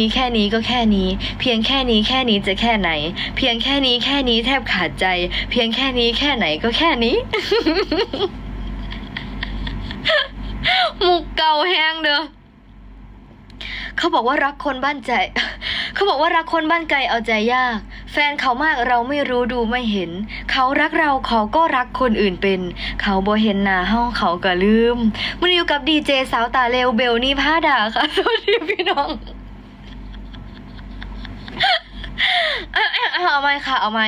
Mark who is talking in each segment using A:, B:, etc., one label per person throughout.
A: นี้แค่นี้ก็แค่นี้ เพียงแค่นี้แค่นี้จะแค่ไหน เพียงแค่นี้แค่นี้แทบขาดใจ เพียงแค่นี้แค่ไหนก็แค่นี้มุกเก่าแห้งเด้อเขาบอกว่ารักคนบ้านใจ เขาบอกว่ารักคนบ้านไกลเอาใจยาก แฟนเขามากเราไม่รู้ดูไม่เห็น เขารักเราเขาก็รักคนอื่นเป็น เขาบ่เห็นหน้าห้องเขาก็ลืมมันอยู่กับดีเจสาวตาเลวเบลนี่ผ้าด่าค่ะสวัสดีพี่น้อง อะอะอะ เอาไหมค่ะ เอาไหม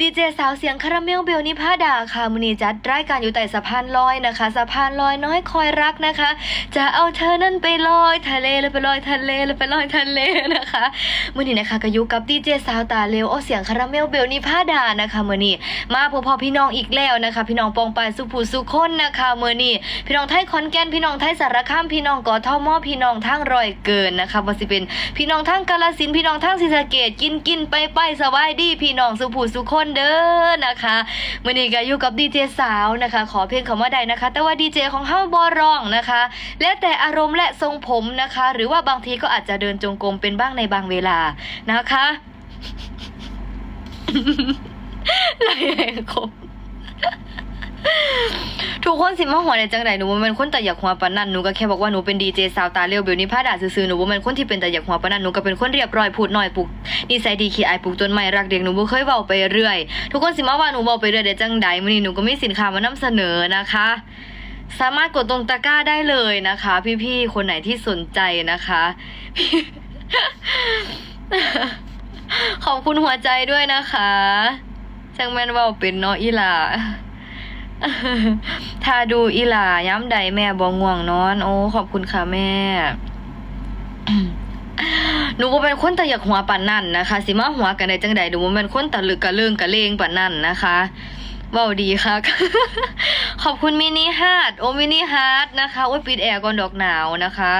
A: ดีเจสาวเสียงคาราเมลเบลนิพาดาค่ะมือนีจัดรายการอยู่แต่สะพานลอยนะคะ สะพานลอยน้อยคอยรักนะคะ จะเอาเธอนั่นไปลอยทะเลเลยไปลอยทะเลเลยไปลอยทะเลนะคะมือนี้นะคะก็อยู่กับดีเจสาวตาเลวโอเสียงคาราเมลเบลนิพาดานะคะมือนี้มาพบพอพี่น้องอีกแล้วนะคะ พี่น้องปองปายสุภูสุคนนะคะมือนี้พี่น้องไทยขอนแกนพี่น้องไทยสารคามพี่น้องกอทมพี่น้องทั้งรอยเกินนะคะว่าสิเป็นพี่น้องทั้งกาลสินพี่น้องทั้งศรีสะเกดกินกินไปไปสบายดีพี่น้องสุภูสุคนเด้อนะคะมื่อนี้ก็อยู่กับดีเจสาวนะคะ ขอเพลงคำว่าใดนะคะ แต่ว่าดีเจของเฮาบอร้องนะคะ แล้วแต่อารมณ์และทรงผมนะคะ หรือว่าบางทีก็อาจจะเดินจงกรมเป็นบ้างในบางเวลานะคะไรแหงคม ทุกคนสิมาหัวในจังไดหนูบ่แมันคนแต่อยากหัวปานนั้นหนูก็แค่บอกว่าหนูเป็นดีเจสาวตาเร็วเบลนิพาด่าซื่อๆหนูบ่แมันคนที่เป็นแต่อยากหัวปานนั้นหนูก็เป็นคนเรียบร้อยพูดน้อยปลูกนิสัยดีขี้อายปลูกต้นไม้รักเด็กหนูบ่เคยเว้าไปเรื่อย ทุกคนสิมาว่าหนูเว้าไปเรื่อยได้จังใดมื้อนี้หนูก็มีสินค้ามานำเสนอนะคะ สามารถกดตรงตะกร้าได้เลยนะคะ พี่ๆคนไหนที่สนใจนะคะ ขอบคุณหัวใจด้วยนะคะจังแมนเว้าเป็นเนาะอีหล่า ถ้าดูอีหลาย้ำใดแม่บ่ง่วงนอน โอ้ ขอบคุณค่ะแม่หนูบ่เป็นคนตะอยากหัวปานนั่นนะคะ สิมาหัวกันได้จังใดหนูบ่เป็นคนตะลึกกะเลิงกะเลงปานนั่นนะคะเว้าดีค่ะ ขอบคุณมินิฮาร์ดโอ้มินิฮาร์ดนะคะโอ้ยปิดแอร์ก่อนดอกหนาวนะคะ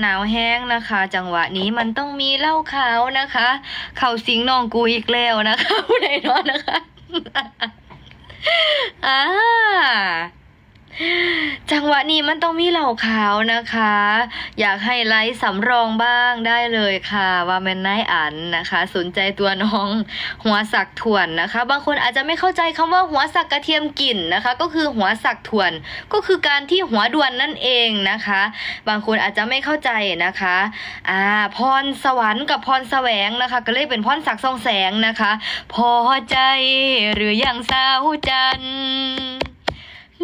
A: หนาวแห้งนะคะ จังหวะนี้มันต้องมีเหล้าขาวนะคะ เข่าสิงน้องกูอีกแล้วนะคะผู้ใดนอนนะคะ อ่า จังหวะนี้มันต้องมีเหล่าขาวนะคะ อยากให้ไลฟ์สำรองบ้างได้เลยค่ะ ว่าแมนนายอันนะคะ สนใจตัวน้องหัวสักถ่วนนะคะ บางคนอาจจะไม่เข้าใจคำว่าหัวสักกระเทียมกลิ่นนะคะ ก็คือหัวสักถ่วน ก็คือการที่หัวด่วนนั่นเองนะคะ บางคนอาจจะไม่เข้าใจนะคะอ่าพรสวรรค์กับพรแสวงนะคะ ก็เลยเป็นพรสักดิ์ส่องแสงนะคะ พอใจหรือยังสาวจันทร์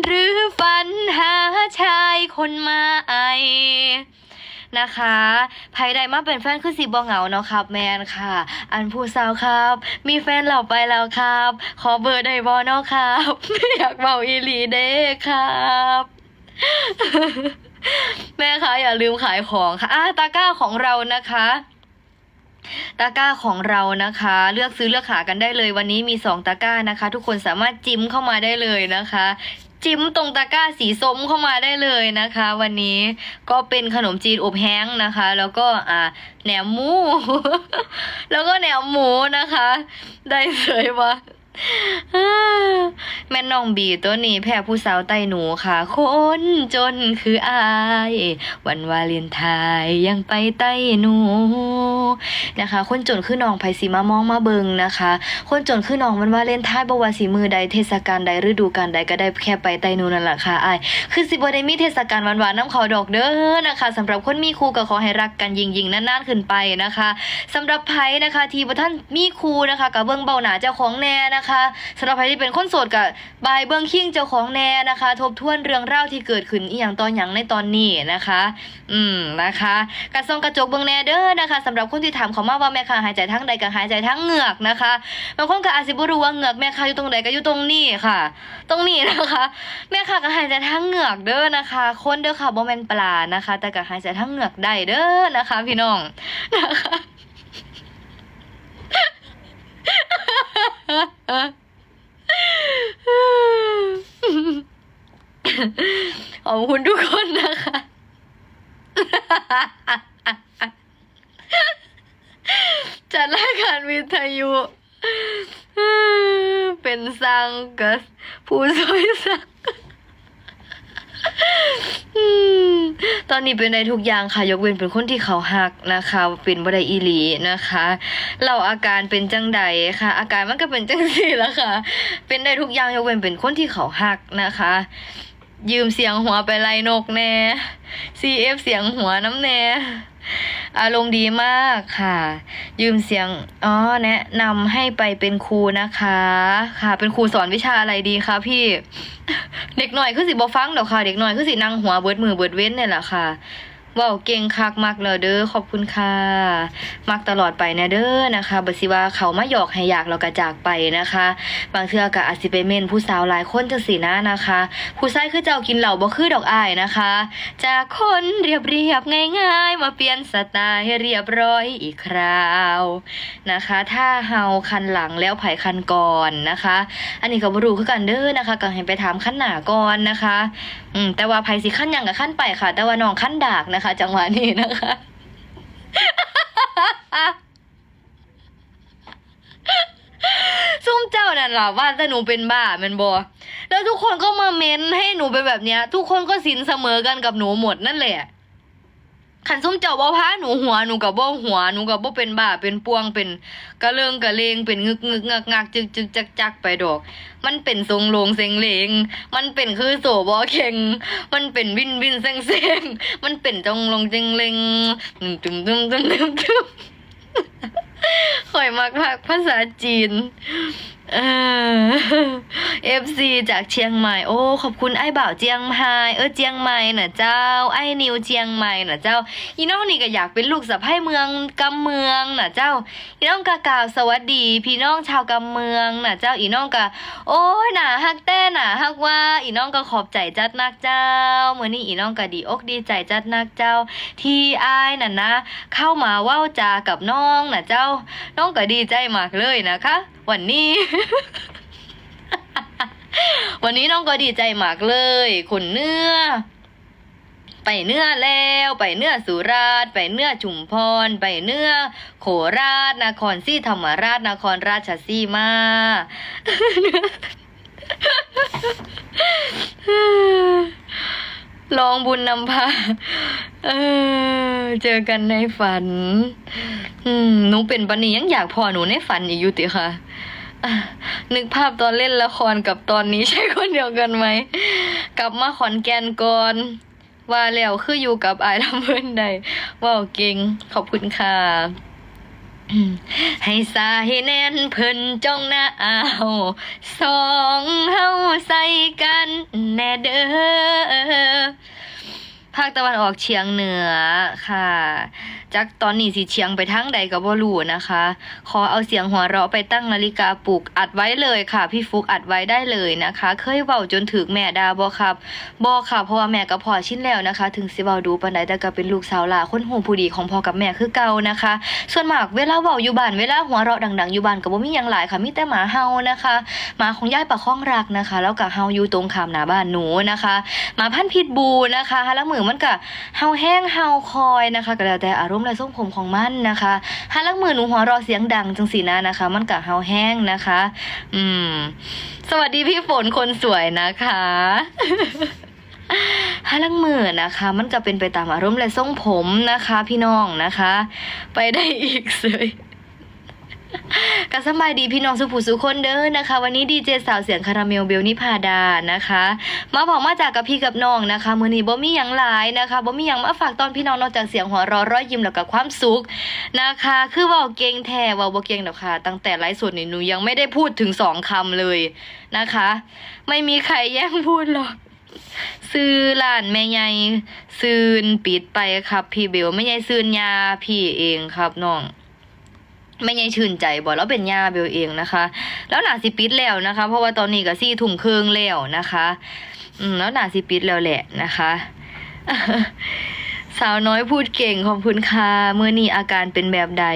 A: หรือฝันหาชายคนใหม่นะคะภายใดมาเป็นแฟนคือสีบองเหงาเนาะครับ แมนค่ะ อันผู้สาวครับ มีแฟนเราไปแล้วครับ ขอเบอร์ได้บอเนาะครับอยากเบาอีหลีเด้ครับแม่คะอย่าลืมขายของค่ะอะตะกร้าของเรานะคะตะกร้าของเรานะคะ เลือกซื้อเลือกหากันได้เลยวันนี้มีสองตะกร้านะคะ ทุกคนสามารถจิ้มเข้ามาได้เลยนะคะ จิ้มตรงตะกร้าสีส้มเข้ามาได้เลยนะคะ วันนี้ก็เป็นขนมจีนอบแห้งนะคะ แล้วก็อ่าแหนมหมู แล้วก็แหนมหมูนะคะ ได้เลยว่าแม่น้องบีตัวนี้แพ้ผู้สาวใต้หนูค่ะ คนจนคืออาย วันวาเลนไทน์ยังไปใต้หนู นะคะ คนจนคือน้องไผสีมามองมาเบิงนะคะ คนจนคือน้องวันวาเล่นไทน์บ่ว่าสีมือใดเทศกาลใดฤดูกาลใดก็ได้แค่ไปใต้หนูนั่นแหละค่ะอายคือสิบ่ได้มีเทศกาลหวานๆน้ำเขาดอกเด้อนะคะสำหรับคนมีคู่ก็ขอให้รักกันยิงๆนานๆขึ้นไปนะคะสำหรับไผนะคะ ที่บ่ท่านมีคู่นะคะกับเบิ่งเบาหนาเจ้าของแน่นะคะสำหรับไผที่เป็นคนโสดกับบายเบิ่งคิงเจ้าของแน่นะคะ ทบทวนเรื่องราที่เกิดขึ้นอีหยังตอนหยังในตอนนี้นะคะ อืมนะคะกระส่องกระจกเบิ่งแน่เด้อนะคะสำหรับคนที่ถามเขามาว่าแม่ค้าหายใจทั้งใดก็หายใจทั้งเหงือกนะคะบางคนก็อาจสิบ่รู้ว่าเหงือกแม่ค้าอยู่ตรงใดก็อยู่ตรงนี้ค่ะ ตรงนี้นะคะ แม่ค่ะก็หายใจทั้งเหงือกเด้อนะคะ คนเด้อค่ะบ่แม่นปลานะคะ แต่ก็หายใจทั้งเหงือกได้เด้อนะคะ พี่น้องนะคะขอบคุณทุกคนนะคะ จัดรายการวิทยุ เป็นสังกัสผู้ช่วยสังตอนนี้เป็นได้ทุกอย่างค่ะ ยกเว้นเป็นคนที่เขาหักนะคะ เป็นบ่ได้อีหลีนะคะ เราอาการเป็นจังใดค่ะ อาการมันก็เป็นจังสี่ละค่ะ เป็นได้ทุกอย่างยกเว้นเป็นคนที่เขาหักนะคะ ยืมเสียงหัวไปไล่นกแน่ CF เสียงหัวน้ำแน่ อารมณ์ดีมากค่ะ ยืมเสียง อ๋อ แนะนำให้ไปเป็นครูนะคะ ค่ะ เป็นครูสอนวิชาอะไรดีคะพี่ เด็กหน่อยคือสิบอฟังเดอกค่ะ เด็กหน่อยคือสินั่งหัวเบิดมือเบิดเว้นเนี่ยแหละค่ะ ว้าเก่งคักมากเลยเด้อขอบคุณค่ะมักตลอดไปนะเด้อนะคะบสิว่าเขามาหยอกให้อยากเรากระจากไปนะคะ บางเทื่อก็อาจสิไปเมนผู้สาวหลายคนจังสีนะนะคะ ผู้ชายคือเจ้ากินเหล่าบ่คือดอกอายนะคะ จากคนเรียบเรียบๆง่าย ๆ มาเปลี่ยนสไตล์ให้เรียบร้อยอีกคราวนะคะ ถ้าเฮาคันหลังแล้วไผคันก่อนนะคะ อันนี้ก็บ่รู้คือกันเด้อนะคะก็ให้ไปถามขันหน้าก่อนนะคะ อืมแต่ว่าไผสิขั้นยังกับขั้นไปค่ะ แต่ว่าน้องขั้นดากนะคะ จังหวะนี้นะคะซุ่มเจ้านั่นหรอว่าแต่หนูเป็นบ้าแมันบอแล้วทุกคนก็มาเม้นให้หนูเป็นแบบเนี้ย ทุกคนก็สินเสมอกันกับหนูหมดนั่นแหละ ขันซุ่มเจ้าบ่พาหนูหัวหนูกับบ่หัวหนูกับบ่เป็นบ้าเป็นปวงเป็นกระเลิงกระเลงเป็นงึกงึกงักงักจึกจึกจักจักไปดอก มันเป็นทรงโลงเซ็งเลงมันเป็นคือโสบอเข่งมันเป็นวินวินเซ็งเซ็งมันเป็นจงลงเจงเลงตึมตึมตึมตึมตึมตึมข่อยมักพักภาษาจีน เออฟซีจากเชียงใหม่ โอ้ ขอบคุณไอ้บ่าวเจียงไฮ้เออเจียงใหม่น่ะเจ้า ไอ้นิวเจียงใหม่น่ะเจ้าอีน้องนี่ก็อยากเป็นลูกสะใภ้เมืองกำเมืองน่ะเจ้าอีน้องกะกล่าวสวัสดี พี่น้องชาวกำเมืองน่ะเจ้าอีน้องกะโอ้ยหน่าฮักแต้หน่าฮักว่าอีน้องก็ขอบใจจัดนักเจ้าเมื่อนี้อีน้องก็ดีอกดีใจจัดนักเจ้า ที่อายน่ะนะ เข้ามาเว้าจากับน้องน่ะเจ้า น้องก็ดีใจมากเลยนะคะ วันนี้ วันนี้น้องก็ดีใจมากเลยคนเนื้อ ไปเนื้อแล้ว ไปเนื้อสุราษฎร์ไปเนื้อชุมพร ไปเนื้อโคราชนครศรีธรรมราชนครราชสีมาลองบุญนำพา เออ เจอกันในฝัน อืมหนูเป็นปันนี้ยังอยากพอหนูในฝันอีกอยู่ติค่ะอะ นึกภาพตอนเล่นละครกับตอนนี้ใช่คนเดียวกันไหม กลับมาขอนแก่นก่อน ว่าแล้วคืออยู่กับอายลำเพิ่นใดว้าวเก่งขอบคุณค่ะให้สายแน่นเพิ่นจ้องหน้าเอาสองเฮาใส่กันแน่เด้อ ภาคตะวันออกเฉียงเหนือค่ะจากตอนนี้สิเฉียงไปทางใดก็บ่รู้นะคะ ขอเอาเสียงหัวเราะไปตั้งนาฬิกาปลุกอัดไว้เลยค่ะ พี่ฟุกอัดไว้ได้เลยนะคะ เคยเว้าจนถึกแม่ดาบ่ครับบ่ค่ะ เพราะว่าแม่กับพ่อชินแล้วนะคะ ถึงสิเว้าดูปานใดแต่ก็เป็นลูกสาวหลาคนหูผู้ดีของพ่อกับแม่คือเก่านะคะ ส่วนมากเวลาเว้าอยู่บ้านเวลาหัวเราะดัง ๆ อยู่บ้านก็บ่มีหยังหลายค่ะมีแต่หมาเฮานะคะหมาของยายปะข้องรักนะคะ แล้วก็เฮาอยู่ตรงขามหน้าบ้านหนูนะคะหมาพันธุ์พิษบูนะคะฮะแล้วมือมันก็เฮาแห้งเฮาคอยนะคะก็แล้วแต่อารมณ์และทรงผมของมันนะคะฮะแล้วมือหนูหัวราะเสียงดังจังสีนะนะคะ มันก็เฮาแห้งนะคะ อืม สวัสดีพี่ฝนคนสวยนะคะห้าลังมือนะคะ มันก็เป็นไปตามอารมณ์และทรงผมนะคะ พี่น้องนะคะ ไปได้อีกเลย ก็สบายดีพี่น้องสุภูสุคนเด้อนะคะ วันนี้ดีเจสาวเสียงคาราเมลเบลนิพาดานะคะ มาบอกมาจากกับพี่กับน้องนะคะมือนี้บ่มีหยังหลายนะคะบ่มีหยังมาฝากตอนพี่น้องนอกจากเสียงหัวเราะร้อยยิ้มแล้วก็ความสุขนะคะ คือว่าเก่งแท้ว่าบ่เก่งดอกค่ะ ตั้งแต่ไลฟ์สดนี่หนูยังไม่ได้พูดถึงสองคำเลยนะคะ ไม่มีใครแย่งพูดหรอกซื้อร้านแม่ใหญ่ซื้นปิดไปครับ พี่เบลไม่ใหญ่ซื้นยาพี่เองครับน้อง ไม่ใหญ่ชื่นใจบอกแล้วเป็นยาเบลเองนะคะ แล้วหนาสิปิดแล้วนะคะ เพราะว่าตอนนี้ก็ซี่ถุงเครื่องแล้วนะคะ อืมแล้วหนาสิปิดแล้วแหละนะคะสาวน้อยพูดเก่งขอบคุณค่ะเมื่อนี้อาการเป็นแบบใด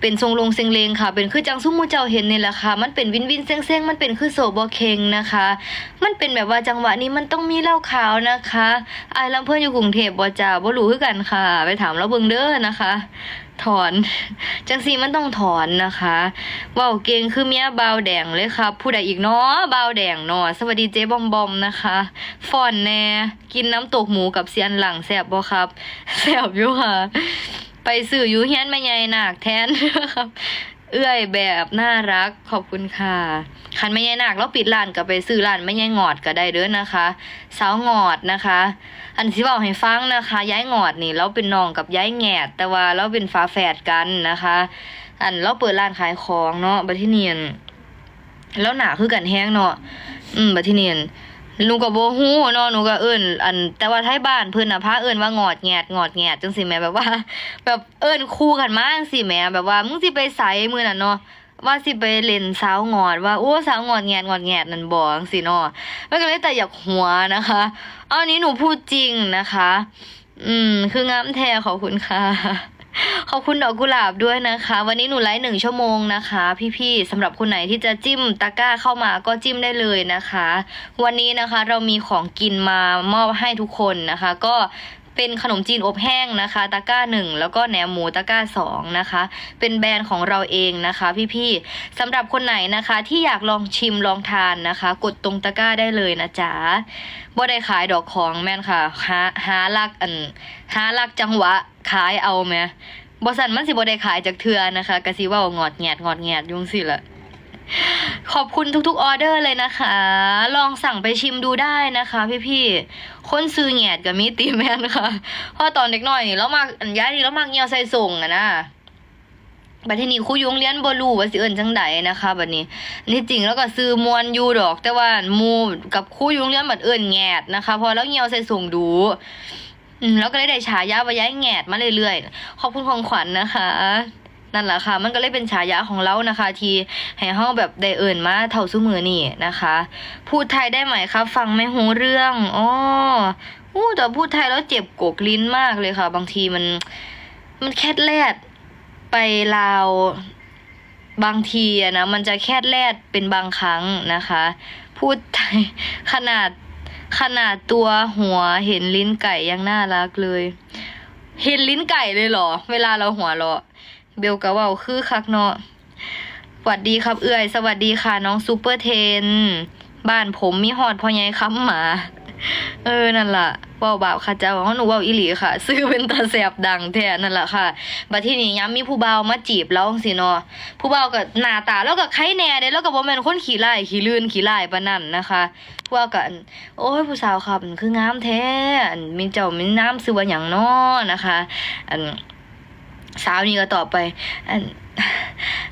A: เป็นทรงลงเซงเลงค่ะ เป็นคือจังซุ่มมูเจ้าเห็นนี่แหละค่ะ มันเป็นวินวินเซ็งเซ็งมันเป็นคือโซบอเคงนะคะ มันเป็นแบบว่าจังหวะนี้มันต้องมีเหล้าขาวนะคะไอายลำเพื่อนอยู่กรุงเทพบ่จ้าบ่รู้คือกันค่ะ ไปถามแล้วเบิ่งเด้อนะคะ ถอนจังสีมันต้องถอนนะคะว้าวเก่งคือเมียบาวแดงเลยครับผู้ใดอีกเนาะบาวแดงเนาะสวัสดีเจ๊บอมบอมนะคะฟอนแน่กินน้ำตกหมูกับเซียนหลังแซบบ่ครับแซบอยู่ค่ะ สื่อยูเฮียนแม่ใหญ่หนักแทนครับ เอื้อยแบบน่ารักขอบคุณค่ะคันไม่ใหญ่หนักแล้วปิดร้านก็ไปซื้อร้านไม่ใหญ่งอดก็ได้เด้อนะคะสาวงอดนะคะ อันที่บอกให้ฟังนะคะ ย้ายงอดนี่เราเป็นน้องกับย้ายแงด แต่ว่าเราเป็นฝาแฝดกันนะคะ อันเราเปิดร้านขายของเนาะบัดที่เนียนแล้วหนาคือกันแห้งเนาะอืมบัดที่เนียน หนูก็บ่ฮู้เนาะหนูก็เอิ้นอัน แต่ว่าไทยบ้านเพิ่นน่ะพาเอิ้นว่างอดแงดงอดแงดจังซี่แหมแบบว่า แบบเอิ้นคู่กันมาจังซี่แหมแบบว่ามึงสิไปไสมื้อนั้นเนาะว่าสิไปเล่นสาวงอดว่าโอ้สาวงอดแงดงอดแงดนั่นบ่จังซี่เนาะมันก็เลยแต่อยากหัวนะคะ เอาอันนี้หนูพูดจริงนะคะ อืมคืองามแท้ขอบคุณค่ะ ขอบคุณดอกกุหลาบด้วยนะคะ วันนี้หนูไลฟ์หนึ่งชั่วโมงนะคะ พี่ๆสำหรับคนไหนที่จะจิ้มตะกร้าเข้ามาก็จิ้มได้เลยนะคะ วันนี้นะคะเรามีของกินมามอบให้ทุกคนนะคะ ก็ เป็นขนมจีนอบแห้งนะคะตะกร้าหนึ่งแล้วก็แหนมหมูตะกร้าสองนะคะ เป็นแบรนด์ของเราเองนะคะ พี่ๆสำหรับคนไหนนะคะที่อยากลองชิมลองทานนะคะ กดตรงตะกร้าได้เลยนะจ๊ะบ่ได้ขายดอกของแม่นค่ะหาหาลักอันหาลักจังหวะขายเอาไหมบอสันมันสิบ่ได้ขายจากเทือนะคะกะสิเว่างอดแงดงอดแงดยุ่งสิละ ขอบคุณทุกๆออเดอร์เลยนะคะ ลองสั่งไปชิมดูได้นะคะ พี่ๆคนซื้อแงดกับมีตีแมนค่ะเพราะตอนเด็กน้อยนี่แล้วมาอันย้ายนี่แล้วมาเงียวใส่ส่งอะนะบัดทีนี้ครูอยุงเรียนบ่รู้ว่าสิเอิ้นจังใดนะคะบัดนี้ นี่จริงแล้วก็ซื้อมวนยูดอก แต่ว่ามูกับครูอยุงเรียนบัดเอิ้นแงดนะคะ พอแล้วเงียวใส่ส่งดูแล้วก็เลยได้ฉายาว่าย้ายแงดมาเรื่อยๆ ขอบคุณของขวัญนะคะ นั่นแหละค่ะ มันก็เลยเป็นฉายาของเรานะคะ ที่ให้เฮาแบบได้เอิ่นมาเท่าซุมือนี่นะคะ พูดไทยได้ไหมครับ ฟังไม่หูเรื่องอ๋ออู้แต่พูดไทยแล้วเจ็บกกลิ้นมากเลยค่ะ บางทีมัน มันแคดแลดไปลาวบางทีอะนะมันจะแคดแลดเป็นบางครั้งนะคะ พูดไทยขนาดขนาดตัวหัวเห็นลิ้นไก่ยังน่ารักเลย เห็นลิ้นไก่เลยเหรอ เวลาเราหัวเราะ เบลกะเว่าคือคักเนาะสวัสดีครับเอื่อย สวัสดีค่ะน้องซูเปอร์เทน บ้านผมมีฮอดพ่อใหญ่ค้ำหมา เออนั่นล่ะเว่าบาปค่ะเจ้าของหนูเว่าอีหลีค่ะ ซื้อเป็นตาแสบดังแท้นั่นแหละค่ะบัดที่นี้ย้ำมีผู้เบามาจีบเราสิเนาะผู้เบากับหน้าตาแล้วก็ไข่แน่เด้แล้วก็บ่แม่นคนขี้ไล่ขี้ลื่นขี้ไล่ปานนั้นนะคะผู้บ่าวก็อันโอ้ยผู้สาวครับอันคืองามแท้อันมีเจ้ามีน้ำซื้อว่าหยังนอนะคะ อัน สาวนี่ก็ตอบไปอัน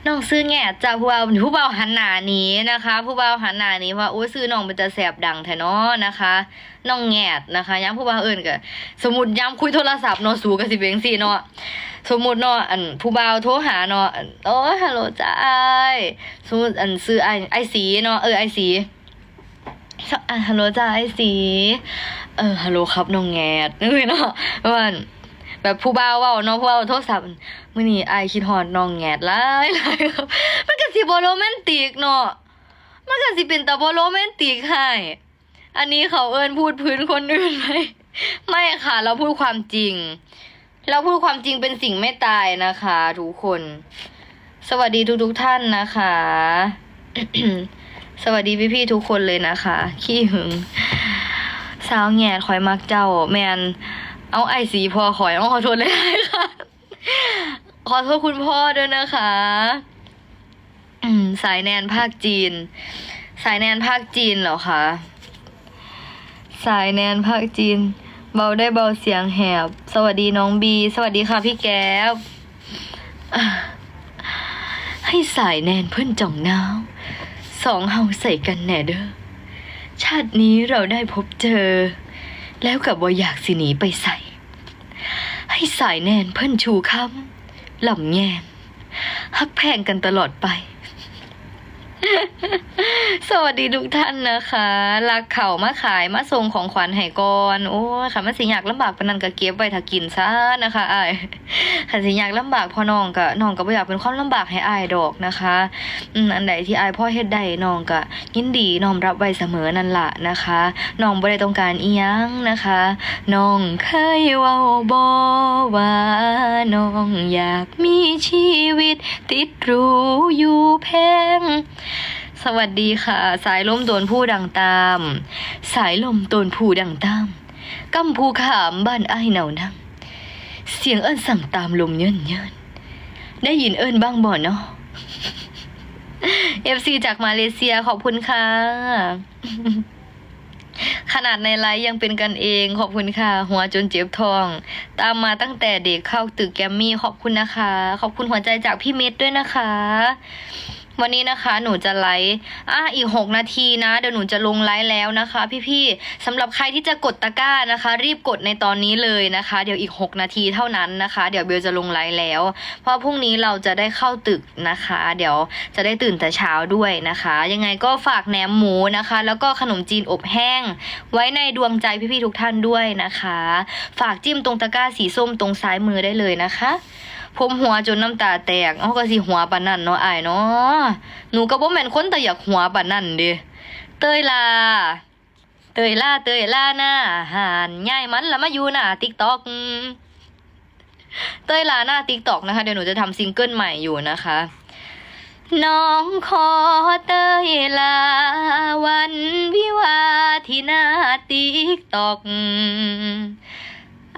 A: น้องซื้อแง่จ้าผู้เบาผู้เบาหันหน้านี้นะคะ ผู้เบาหันหน้านี้ว่าโอ้ซื้อน้องมันจะแสบดังแท้นาะนะคะน้องแงดนะคะย้ำผู้เบาเอื่นก็สมมุติย้ำคุยโทรศัพท์เนาะสูกับสิเบงสี่เนาะสมมติเนาะอันผู้เบาโทรหาเนาะอันโอ้ฮัลโหลจ้าไอสมมติอันซื้อไอไอสีเนาะเออไอสีอะฮัลโหลจ้าไอสีเออฮัลโหลครับน้องแงดนึกเลยเนาะว่า แบบผู้บ่าวเว้าเนาะผู้บ่าวโทรศัพท์มื้อนี้อายคิดฮอดน้องแงดหลายหลายครับมันก็สิบ่โรแมนติกเนาะมันก็สิเป็นตาบ่โรแมนติกให้อันนี้เขาเอิ้นพูดพื้นคนอื่นไหมไม่ค่ะ เราพูดความจริง เราพูดความจริงเป็นสิ่งไม่ตายนะคะทุกคน สวัสดีทุกๆท่านนะคะ สวัสดีพี่ๆทุกคนเลยนะคะ ขี้หึง สาวแงดคอยมักเจ้า แมน เอาไอสีพอขอยต้องขอโทษเลยค่ะ ขอโทษคุณพ่อด้วยนะคะสายแนนภาคจีน สายแนนภาคจีนเหรอคะ สายแนนภาคจีน เบาได้เบาเสียงแหบ สวัสดีน้องบี สวัสดีค่ะพี่แก๊บให้สายแนนเพื่อนจ่องน้าวสองเฮาใส่กันแน่เด้อชาตินี้เราได้พบเจอ แล้วกับว่าอยากสิหนีไปใส่ ให้สายแนนเพิ่นชูคำหล่ำแงนฮักแพงกันตลอดไป สวัสดีทุกท่านนะคะรักเข่ามาขายมาส่งของขวัญให้ก่อนโอ้ยค่ะมันสิอยากลำบากปนันก็เก็บไว้ถ้ากินซะนะคะไอ้ายค่ะสิอยากลำบากพอน้องก็น้องก็บ่อยากเป็นความลำบากให้อ้ายดอกนะคะอืมอันใดที่อ้ายพ่อเฮ็ดได้น้องก็ยินดีน้อมรับไว้เสมอนั่นละนะคะน้องบ่ได้ต้องการอีหยังนะคะน้องเคยเว้าบ่ว่าน้องอยากมีชีวิตติดรูอยู่แพงสวัสดีค่ะ สายลมโดนผู้ดังตาม สายลมโดนผู้ดังตามกำภูขามบ้านไอ้เหนานังเสียงเอิ้นสั่งตามลมเยินเยินได้ยินเอิ้นบ้างบ่เนาะ FC จากมาเลเซียขอบคุณค่ะ ขนาดในไลฟ์ยังเป็นกันเองขอบคุณค่ะ หัวจนเจ็บท้อง ตามมาตั้งแต่เด็กเข้าตึกแกรมมี่ขอบคุณนะคะ ขอบคุณหัวใจจากพี่เม็ดด้วยนะคะ วันนี้นะคะหนูจะไลฟ์อะอีกหกนาทีนะเดี๋ยวหนูจะลงไลฟ์แล้วนะคะ พี่ๆสำหรับใครที่จะกดตะกร้านะคะ รีบกดในตอนนี้เลยนะคะ เดี๋ยวอีกหกนาทีเท่านั้นนะคะ เดี๋ยวเบลจะลงไลฟ์แล้ว เพราะพรุ่งนี้เราจะได้เข้าตึกนะคะ เดี๋ยวจะได้ตื่นแต่เช้าด้วยนะคะ ยังไงก็ฝากแหนมหมูนะคะ แล้วก็ขนมจีนอบแห้ง ไว้ในดวงใจพี่ๆทุกท่านด้วยนะคะ ฝากจิ้มตรงตะกร้าสีส้มตรงซ้ายมือได้เลยนะคะ ผมหัวจนน้ำตาแตกเอาก็สิหัวปานนั่นเนาะอายเนาะหนูก็บ่แม่นคนแต่อยากหัวปานนั่นเด้เตยลา เตยลาเตยลาหน้าหานย่ายมันล้วมาอยู่หน้า TikTok เตยลาหน้า TikTok นะคะเดี๋ยวหนูจะทำซิงเกิลใหม่อยู่นะคะ น้องขอเตยลา วันวิวาที่หน้า TikTok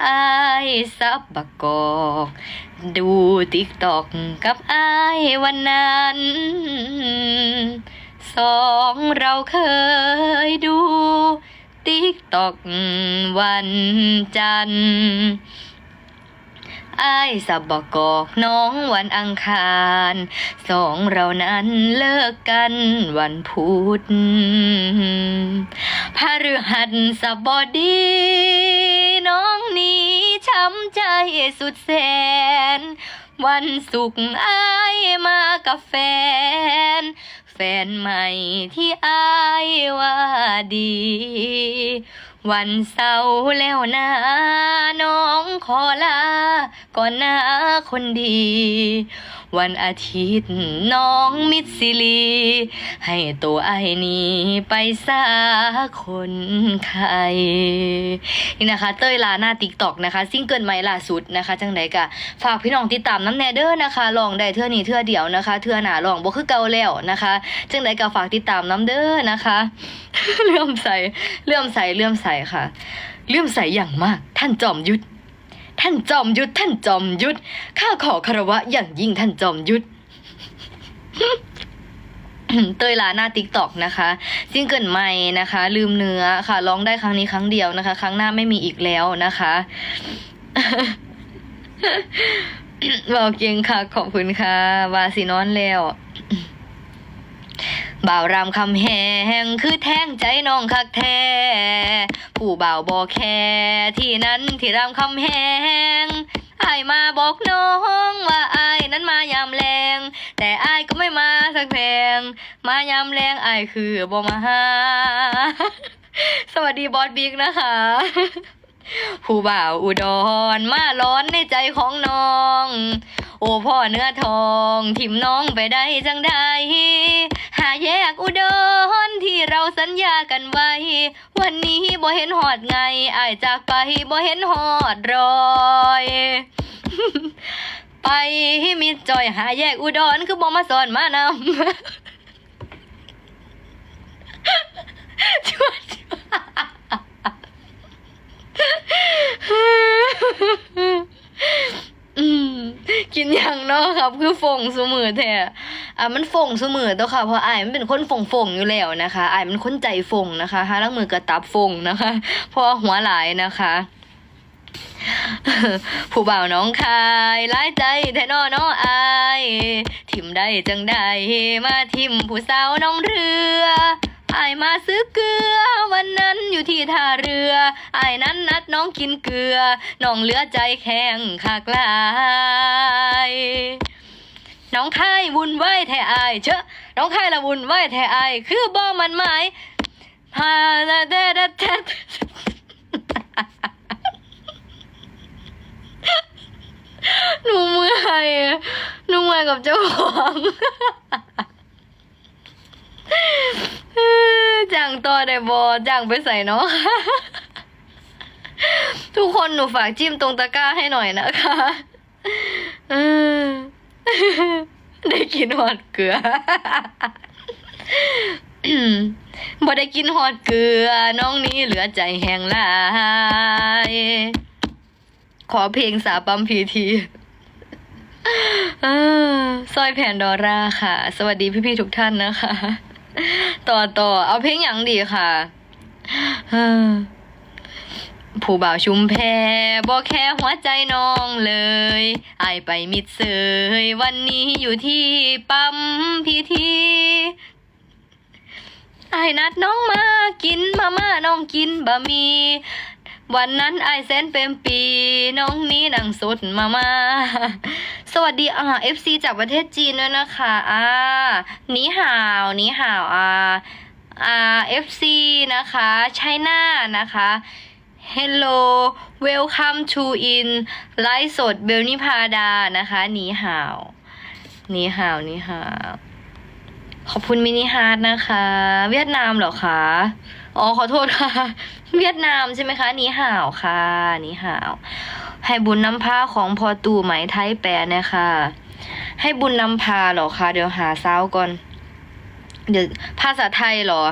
A: อายซับบักกอก ดูติ๊กตอกกับอายวันนั้น สองเราเคยดูติ๊กตอกวันจันทร์ อายสับบอกอกน้องวันอังคาร สองเรานั้นเลิกกันวันพุธพาฤหัสสบดี น้องนี้ช้ำใจสุดแสน วันศุกร์อายมากับแฟน แฟนใหม่ที่อายว่าดี วันเสาร์แล้วนะน้องขอลาก่อนนะคนดีวันอาทิตย์น้องมิดซิลี ให้ตัวไอ้นี้ไปสาคนไข่นี่นะคะ เต้ยลาหน้าติ๊กตอกนะคะ ซิงเกิลใหม่ล่าสุดนะคะจังไดกะฝากพี่น้องติดตามน้ำแนเดอร์นะคะลองได้เทื่อนี้เทื่อเดียวนะคะเทื่อหนาลองบ่คือเก่าแล้วนะคะจังไดกะฝากติดตามน้ำเด้อนะคะเลื่อมใสเลื่อมใสเลื่อมใสค่ะ เลื่อมใสอย่างมากท่านจอมยุทธ ท่านจอมยุทธท่านจอมยุทธข้าขอคารวะอย่างยิ่งท่านจอมยุทธเตยลาหน้าติ๊กตอกนะคะซิงเกิลใหม่นะคะ ลืมเนื้อค่ะร้องได้ครั้งนี้ครั้งเดียวนะคะ ครั้งหน้าไม่มีอีกแล้วนะคะบอกเก่งค่ะ ขอบคุณค่ะวาสินอนแล้วบ่าวรามคำแหงคือแทงใจน้องคักแท้ ผู้บ่าวบอกแค่ที่นั้นที่รามคำแหงอายมาบอกน้องว่าอายนั้นมายามแรง แต่อายก็ไม่มาสักแพง มายามแรงอายคือบอมาหาสวัสดีบอสบิ๊กนะคะ ผู้บ่าวอุดรมาร้อนในใจของน้อง โอ้พ่อเนื้อทองทิมน้องไปได้จังใดหาแยกอุดรที่เราสัญญากันไว้ วันนี้บ่เห็นหอดไงอายจากไปบ่เห็นหอดรอยไปมิดจอยหาแยกอุดรคือบ่มาสอนมานำ ชวด อืมกินอย่างเนาะ ครับคือฝงสมือแท้อะมันฝงสมือตัวค่ะเพราะไอายมันเป็นคนฝงฝงอยู่แล้วนะคะไอายมันคนใจฝงนะคะฮะล้างมือกระตับฝงนะคะเพราะว่าหัวหลายนะคะผู้บ่าวน้องคายร้ายใจแท้นอน้ออาย ทิมได้จังใดมาทิมผู้สาวน้องเรือ ไอมาซื้อเกลือ วันนั้นอยู่ที่ท่าเรือไอนั้นนัดน้องกินเกลือ น้องเหลือใจแข็งขากลายน้น้องคายวุ่นวายแท้อเชอะน้องคายละวุ่นวายแท้อคือบ่มันหมายพาละเดดดดหนูเมื่อยหนูเมื่อยกับเจ้าของ จังต่อได้บอจังไปใส่เนาะทุกคนหนูฝากจิ้มตรงตะกร้าให้หน่อยนะคะอได้กินหอดเกลือบ่ได้กินหอดเกลือ น้องนี้เหลือใจแห้งลาย ขอเพลงสาปัมพีทีออสร้อยแผ่นดอร่าค่ะ สวัสดีพี่ๆทุกท่านนะคะ ต่อต่อเอาเพลงอย่างดีค่ะผู้บ่าวชุมแพบอกแค่หัวใจน้องเลยไอไปมิดเสยวันนี้อยู่ที่ปั๊มพีทีไอนัดน้องมากินมาม่าน้องกินบะหมี่ วันนั้นไอายแสนเป็นปี น้องนี้นั่งสดมามา สวัสดีอ่า FC จากประเทศจีนด้วยนะคะอ่านีห่าวนีห่าวอ่าอ่า FC นะคะไชน่านะคะ Hello welcome to in ไลฟ์สดเบลนิพาดานะคะนีห่าวนีห่าวนีห่าว ขอบคุณมินิฮาร์ดนะคะ เวียดนามเหรอคะ อ๋อขอโทษค่ะ เวียดนามใช่ไหมคะนีห่าวค่ะนีห่าว ให้บุญนำพาของพอตู่ไหมไทยแปลนะคะให้บุญนำพาเหรอคะเดี๋ยวหาเซ้าก่อน เดี๋ยวภาษาไทยเหรอ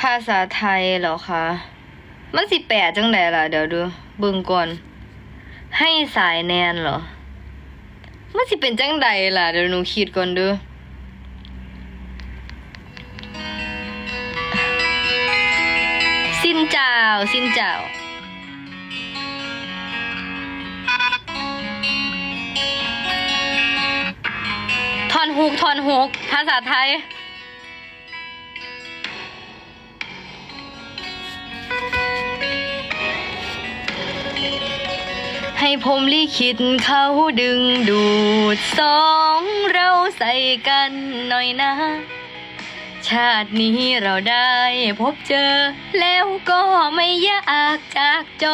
A: ภาษาไทยเหรอคะมันสิแปลจังไดล่ะ เดี๋ยวดูเบิ่งก่อน ให้สายแนนเหรอมันสิเป็นจังใดล่ะเดี๋ยวหนูคิดก่อนดู สินเจ้า สินเจ้า ทอนฮุกทอนฮุก ภาษาไทย ให้ผมลิขิตเขาดึงดูดสองเราใส่กันหน่อยนะ ชาตินี้เราได้พบเจอ แล้วก็ไม่ยากจากจ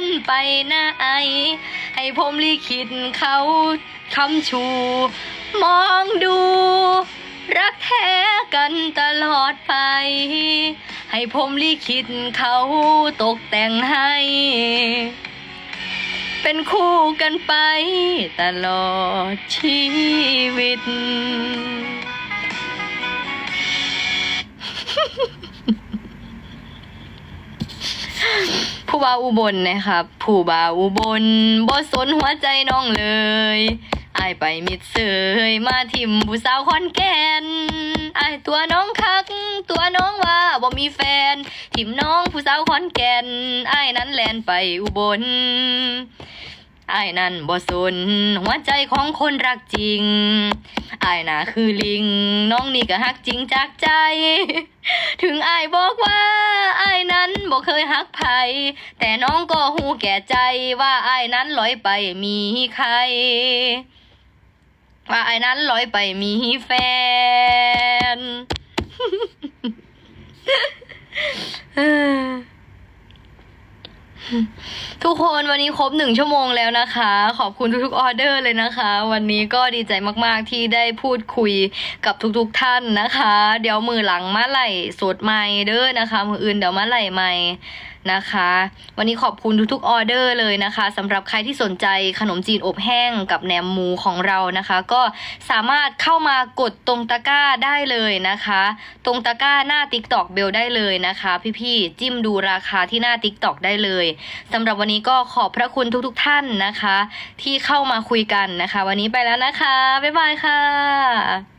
A: รไปไหนให้ผมลิขิตเขาคำชู มองดู รักแท้กันตลอดไป ให้ผมลิขิตเขาตกแต่งให้ เป็นคู่กันไปตลอดชีวิต ว่าอุบลนะครับ ผู้บ่าวอุบลบ่สนหัวใจน้องเลยอายไปมิดเสยมาทิมผู้สาวคอนแก่นอายตัวน้องคัก ตัวน้องว่าบ่มีแฟน ทิมน้องผู้สาวคอนแก่นอายนั้นแลนไปอุบล ไอายนั่นบ่สนหัวใจของคนรักจริงไอายน่ะคือลิง น้องนี่ก็ฮักจริงจากใจ ถึงไอายบอกว่าไอายนั้นบ่เคยฮักไผแต่น้องก็หูแก่ใจว่าไอายนั้นลอยไปมีใคร ว่าอายนั้นลอยไปมีแฟนอ ทุกคนวันนี้ครบหนึ่งชั่วโมงแล้วนะคะ ขอบคุณทุกๆออเดอร์เลยนะคะ วันนี้ก็ดีใจมากๆที่ได้พูดคุยกับทุกๆท่านนะคะ เดี๋ยวมือหลังมาไหลสดใหม่เด้อนะคะ มืออื่นเดี๋ยวมาไหลใหม่ นะคะ วันนี้ขอบคุณทุกๆออเดอร์เลยนะคะสำหรับใครที่สนใจขนมจีนอบแห้งกับแหนมหมูของเรานะคะ ก็สามารถเข้ามากดตรงตะกร้าได้เลยนะคะ ตรงตะกร้าหน้า TikTok เบลได้เลยนะคะ พี่ๆจิ้มดูราคาที่หน้า TikTok ได้เลยสำหรับวันนี้ก็ขอบพระคุณทุกๆท่านนะคะ ที่เข้ามาคุยกันนะคะ วันนี้ไปแล้วนะคะบ๊ายบายค่ะ